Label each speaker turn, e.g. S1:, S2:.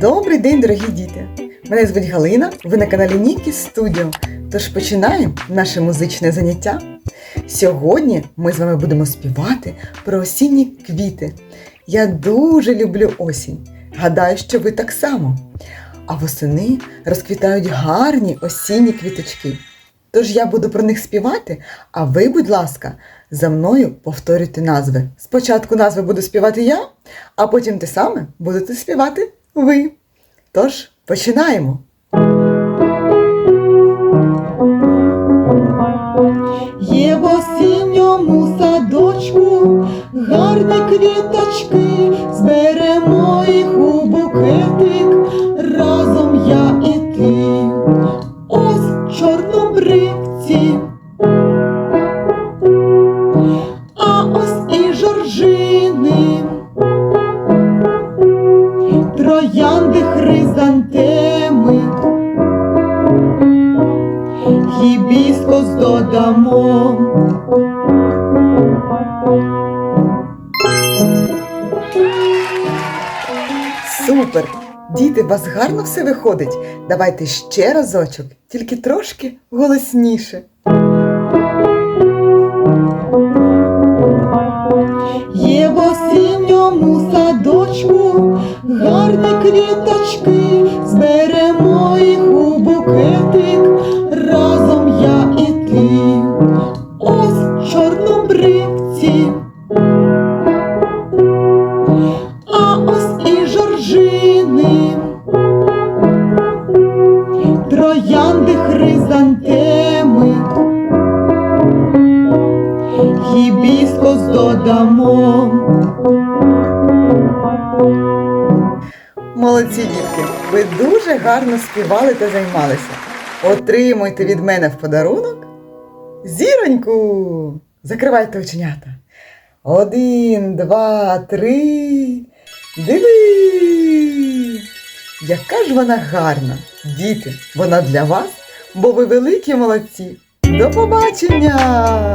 S1: Добрий день, дорогі діти! Мене звуть Галина, ви на каналі Нікі Студіо. Тож починаємо наше музичне заняття. Сьогодні ми з вами будемо співати про осінні квіти. Я дуже люблю осінь. Гадаю, що ви так само. А восени розквітають гарні осінні квіточки. Тож я буду про них співати, а ви, будь ласка, за мною повторюйте назви. Спочатку назви буду співати я, а потім те саме будете співати ви. Тож починаємо.
S2: Є в осінньому садочку гарні квіточки, зберемо їх у букетик, разом я і ти. Ось чорнобривці, троянди хризантеми. Гібіскос додамо.
S1: Супер! Діти, у вас гарно все виходить. Давайте ще разочок, тільки трошки голосніше.
S2: Квіточки, зберемо їх у букетик, разом я і ти. Ось чорнобривці, а ось і жоржини, троянди хризантеми. Гібіскос додамо.
S1: Молодці, дітки! Ви дуже гарно співали та займалися. Отримуйте від мене в подарунок зіроньку. Закривайте оченята. Один, два, три. Диви! Яка ж вона гарна! Діти, вона для вас, бо ви великі молодці. До побачення!